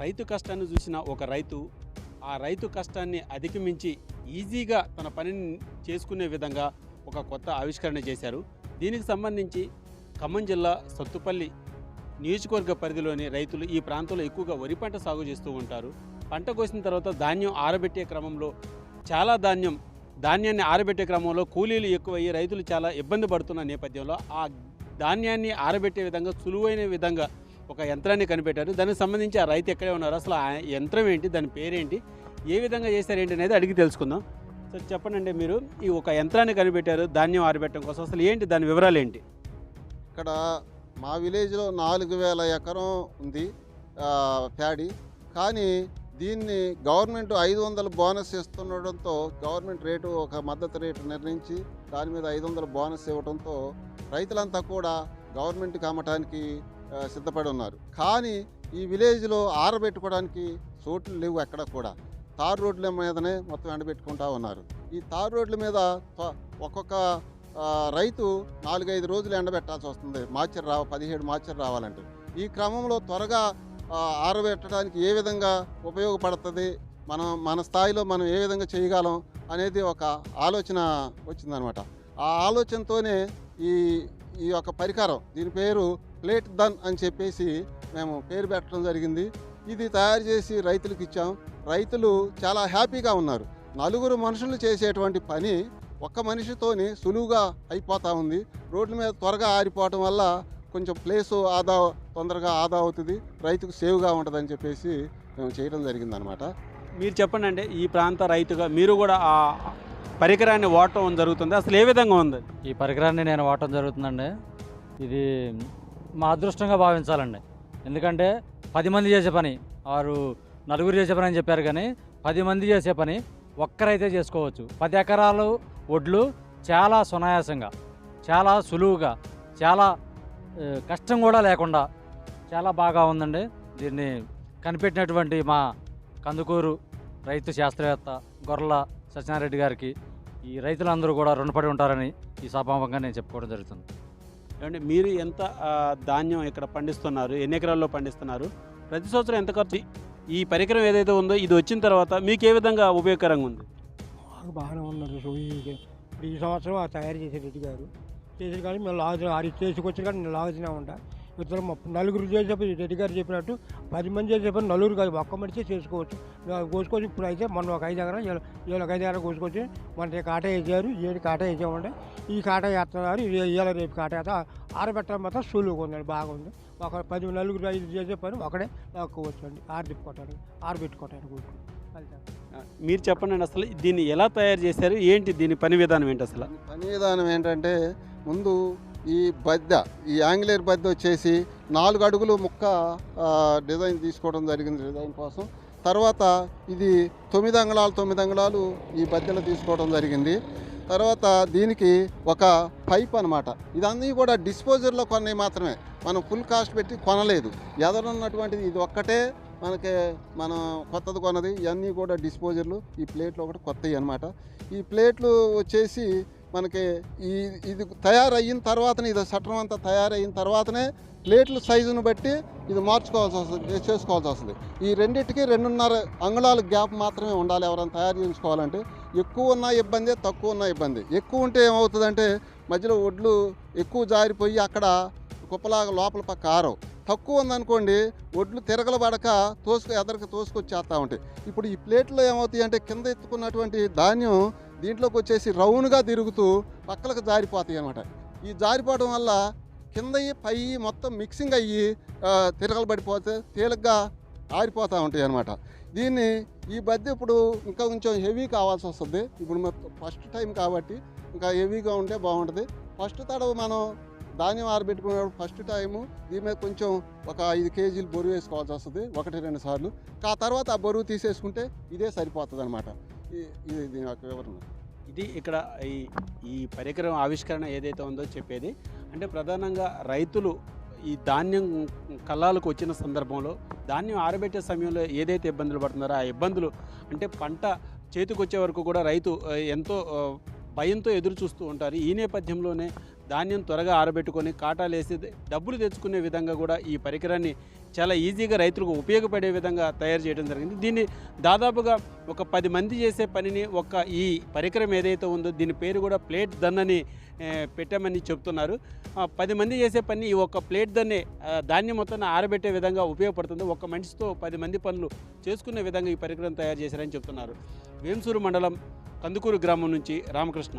రైతు కష్టాన్ని చూసిన ఒక రైతు ఆ రైతు కష్టాన్ని అధిగమించి ఈజీగా తన పనిని చేసుకునే విధంగా ఒక కొత్త ఆవిష్కరణ చేశారు. దీనికి సంబంధించి ఖమ్మం జిల్లా సత్తుపల్లి నియోజకవర్గ పరిధిలోని రైతులు ఈ ప్రాంతంలో ఎక్కువగా వరి పంట సాగు చేస్తూ ఉంటారు. పంట కోసిన తర్వాత ధాన్యం ఆరబెట్టే క్రమంలో చాలా ధాన్యం ధాన్యాన్ని ఆరబెట్టే క్రమంలో కూలీలు ఎక్కువయ్యి రైతులు చాలా ఇబ్బంది పడుతున్న నేపథ్యంలో ఆ ధాన్యాన్ని ఆరబెట్టే విధంగా సులువైన విధంగా ఒక యంత్రాన్ని కనిపెట్టారు. దానికి సంబంధించి ఆ రైతు ఎక్కడే ఉన్నారు? అసలు ఆ యంత్రం ఏంటి? దాని పేరేంటి? ఏ విధంగా చేశారేంటి అనేది అడిగి తెలుసుకుందాం. సార్ చెప్పండి మీరు. ఈ ఒక యంత్రాన్ని కనిపెట్టారు ధాన్యం ఆరబెట్టడం కోసం. అసలు ఏంటి? దాని వివరాలు ఏంటి? ఇక్కడ మా విలేజ్లో నాలుగు వేల ఎకరం ఉంది ప్యాడీ. కానీ దీన్ని గవర్నమెంట్ ఐదు వందల బోనస్ ఇస్తుండడంతో గవర్నమెంట్ రేటు ఒక మద్దతు రేటు నిర్ణయించి దాని మీద ఐదు వందల బోనస్ ఇవ్వడంతో రైతులంతా కూడా గవర్నమెంట్కి అమ్మటానికి సిద్ధపడి ఉన్నారు. కానీ ఈ విలేజ్లో ఆరబెట్టుకోవడానికి చోట్లు లేవు ఎక్కడ కూడా. తారు రోడ్ల మీదనే మొత్తం ఎండబెట్టుకుంటా ఉన్నారు. ఈ తారు రోడ్ల మీద ఒక్కొక్క రైతు నాలుగైదు రోజులు ఎండబెట్టాల్సి వస్తుంది. మార్చర్ రావ పదిహేడు మార్చర్ రావాలంటే. ఈ క్రమంలో త్వరగా ఆరబెట్టడానికి ఏ విధంగా ఉపయోగపడుతుంది? మనం మన స్థాయిలో మనం ఏ విధంగా చేయగలం అనేది ఒక ఆలోచన వచ్చిందనమాట. ఆ ఆలోచనతోనే ఈ ఈ యొక్క పరికరం దీని పేరు ప్లేట్ దన్ అని చెప్పేసి మేము పేరు పెట్టడం జరిగింది. ఇది తయారు చేసి రైతులకు ఇచ్చాం. రైతులు చాలా హ్యాపీగా ఉన్నారు. నలుగురు మనుషులు చేసేటువంటి పని ఒక్క మనిషితోని సులువుగా అయిపోతూ ఉంది. రోడ్ల మీద త్వరగా ఆరిపోవటం వల్ల కొంచెం ప్లేస్ ఆదా తొందరగా ఆదా అవుతుంది. రైతుకు సేవ్గా ఉంటుందని చెప్పేసి మేము చేయడం జరిగిందనమాట. మీరు చెప్పండి అంటే ఈ ప్రాంత రైతుగా మీరు కూడా ఆ పరికరాన్ని వాడటం జరుగుతుంది. అసలు ఏ విధంగా ఉంది? ఈ పరికరాన్ని నేను వాడటం జరుగుతుందండి. ఇది మా అదృష్టంగా భావించాలండి. ఎందుకంటే పది మంది చేసే పని వారు నలుగురు చేసే పని అని చెప్పారు కానీ పది మంది చేసే పని ఒక్కరైతే చేసుకోవచ్చు. పది ఎకరాలు ఒడ్లు చాలా సునాయాసంగా చాలా సులువుగా చాలా కష్టం కూడా లేకుండా చాలా బాగా ఉందండి. దీన్ని కనిపెట్టినటువంటి మా కందుకూరు రైతు శాస్త్రవేత్త గొర్రెల సత్యనారెడ్డి గారికి ఈ రైతులందరూ కూడా రుణపడి ఉంటారని ఈ సభాముఖంగా నేను చెప్పుకోవడం జరుగుతుంది. ఏమంటే మీరు ఎంత ధాన్యం ఇక్కడ పండిస్తున్నారు ఎన్ని ఎకరాల్లో పండిస్తున్నారు ప్రతి సంవత్సరం ఎంత ఖర్చు ఈ పరికరం ఏదైతే ఉందో ఇది వచ్చిన తర్వాత మీకు ఏ విధంగా ఉపయోగకరంగా ఉంది? మాకు బాగానే ఉన్నది సో ఈ ఇప్పుడు ఈ సంవత్సరం ఆ తయారు చేసే రెడ్డి గారు చేసిన కానీ మేము లాగుతున్నాం ఆరు చేసుకొచ్చిన కానీ నేను లాగుతూనే ఉంటా. ఇద్దరు నలుగురు చేసేప్పుడు రెడ్డి గారు చెప్పినట్టు పది మంది చేసే పని నలుగురు కాదు ఒక్క మనిషి చేసుకోవచ్చు. కోసుకొని ఇప్పుడు అయితే మొన్న ఒక ఐదు ఎకరం ఏళ్ళు ఒక ఐదు ఎకరం కోసుకొచ్చి మన కాట వేసారు ఏడు కాట వేసామంటే ఈ కాట వేస్తున్నారు ఇవాళ రేపు కాట వేస్తా. ఆరబెట్టడం మాత్రం సులువుగా ఉందండి బాగుంది. ఒక పది నలుగురు ఐదు చేసే పని ఒకడే లాక్కోవచ్చు అండి ఆరబెట్టుకోవటానికి ఆరబెట్టుకోవటానికి మీరు చెప్పండి అండి అసలు దీన్ని ఎలా తయారు చేశారు? ఏంటి దీని పని విధానం ఏంటి అసలు? పని విధానం ఏంటంటే ముందు ఈ బద్ద ఈ యాంగ్లేర్ బద్ద వచ్చేసి నాలుగు అడుగులు ముక్క డిజైన్ తీసుకోవడం జరిగింది డిజైన్ కోసం. తర్వాత ఇది తొమ్మిది అంగుళాలు తొమ్మిది అంగుళాలు ఈ బద్దెలు తీసుకోవడం జరిగింది. తర్వాత దీనికి ఒక పైప్ అనమాట ఇదన్నీ కూడా డిస్పోజర్లో కొన్నవి మాత్రమే. మనం ఫుల్ కాస్ట్ పెట్టి కొనలేదు. ఎదరున్నటువంటిది ఇది ఒక్కటే. మనకి మనం కొత్తది కొన్నది. ఇవన్నీ కూడా డిస్పోజర్లు. ఈ ప్లేట్లు ఒకటి కొత్తవి అనమాట ఈ ప్లేట్లు వచ్చేసి మనకి ఈ ఇది తయారయిన తర్వాతనే ఇది చట్టం అంతా తయారయిన తర్వాతనే ప్లేట్ల సైజును బట్టి ఇది మార్చుకోవాల్సి వస్తుంది చేసుకోవాల్సి వస్తుంది. ఈ రెండింటికి రెండున్నర అంగుళాల గ్యాప్ మాత్రమే ఉండాలి ఎవరైనా తయారు చేయించుకోవాలంటే. ఎక్కువ ఉన్న ఇబ్బంది తక్కువ ఉన్న ఇబ్బంది. ఎక్కువ ఉంటే ఏమవుతుందంటే మధ్యలో ఒడ్లు ఎక్కువ జారిపోయి అక్కడ కుప్పలాగా లోపల పక్క ఆరవు. తక్కువ ఉందనుకోండి ఒడ్లు తిరగలు పడక తోసుకు ఎదరికి తోసుకొచ్చేస్తూ ఉంటాయి. ఇప్పుడు ఈ ప్లేట్లో ఏమవుతాయి అంటే కింద ఎత్తుకున్నటువంటి ధాన్యం దీంట్లోకి వచ్చేసి రౌండ్గా తిరుగుతూ పక్కలకు జారిపోతాయి అనమాట ఈ జారిపోవడం వల్ల కింద పై మొత్తం మిక్సింగ్ అయ్యి ఆ, తిరగలు పడిపోతే తేలిగ్గా ఆరిపోతూ ఉంటాయి అనమాట దీన్ని ఈ బద్దె ఇప్పుడు ఇంకా కొంచెం హెవీ కావాల్సి వస్తుంది. ఇప్పుడు మొత్తం ఫస్ట్ టైం కాబట్టి ఇంకా హెవీగా ఉంటే బాగుంటుంది. ఫస్ట్ తడవ మనం ధాన్యం ఆరబెట్టుకునేప్పుడు ఫస్ట్ టైము దీని మీద కొంచెం ఒక ఐదు కేజీలు బరువు వేసుకోవాల్సి వస్తుంది. ఒకటి రెండు సార్లు. ఆ తర్వాత ఆ బరువు తీసేసుకుంటే ఇదే సరిపోతుంది అనమాట ఇది దీని యొక్క వివరణ. ఇది ఇక్కడ ఈ ఈ పరికరం ఆవిష్కరణ ఏదైతే ఉందో చెప్పేది అంటే ప్రధానంగా రైతులు ఈ ధాన్యం కళ్ళాలకు వచ్చిన సందర్భంలో ధాన్యం ఆరబెట్టే సమయంలో ఏదైతే ఇబ్బందులు పడుతున్నారో ఆ ఇబ్బందులు అంటే పంట చేతికొచ్చే వరకు కూడా రైతు ఎంతో భయంతో ఎదురు చూస్తూ ఉంటారు. ఈ నేపథ్యంలోనే ధాన్యం త్వరగా ఆరబెట్టుకొని కాటాలేసి డబ్బులు తెచ్చుకునే విధంగా కూడా ఈ పరికరాన్ని చాలా ఈజీగా రైతులకు ఉపయోగపడే విధంగా తయారు చేయడం జరిగింది. దీన్ని దాదాపుగా ఒక పది మంది చేసే పనిని ఒక ఈ పరికరం ఏదైతే ఉందో దీని పేరు కూడా ప్లేట్ దన్ అని పెట్టామని చెప్తున్నారు. పది మంది చేసే పని ఈ ఒక్క ప్లేట్ దన్నే ధాన్యం మొత్తాన్ని ఆరబెట్టే విధంగా ఉపయోగపడుతుంది. ఒక మనిషితో పది మంది పనులు చేసుకునే విధంగా ఈ పరికరం తయారు చేశారని చెప్తున్నారు. వేంసూరు మండలం కందుకూరు గ్రామం నుంచి రామకృష్ణ.